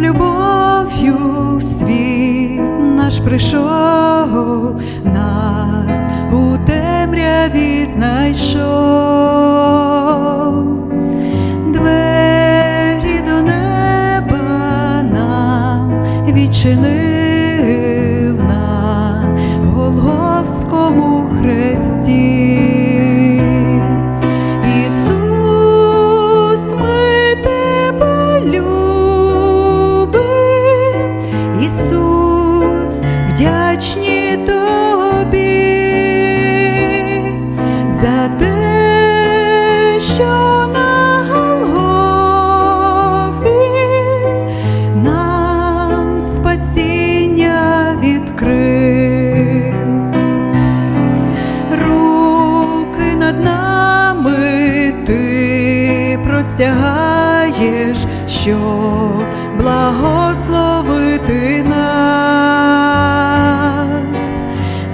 любов'ю в світ наш прийшов, нас у темряві знайшов, двері до неба нам відчинив на Голговському хресті. простягаєш, щоб благословити нас,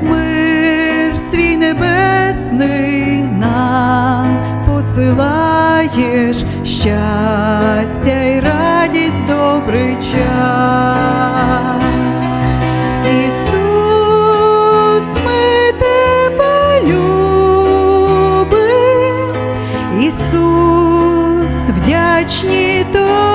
мир свій небесний нам посилаєш щастя й радість добрий час. вдячні тобі.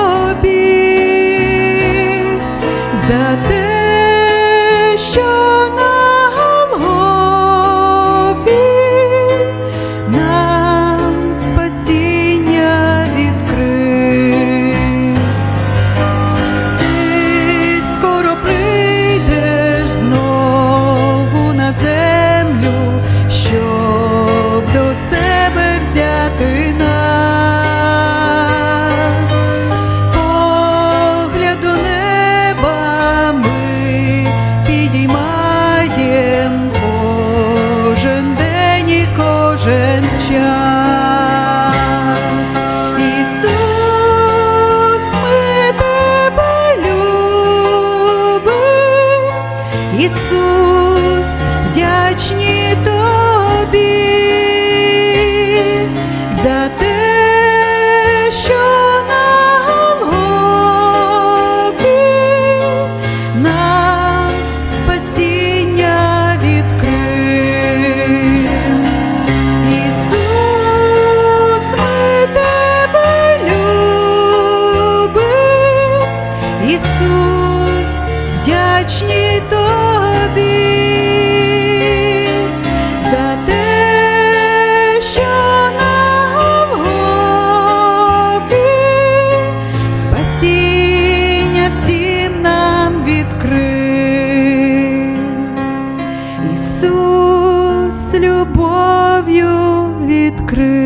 Jesus. любов'ю відкрив.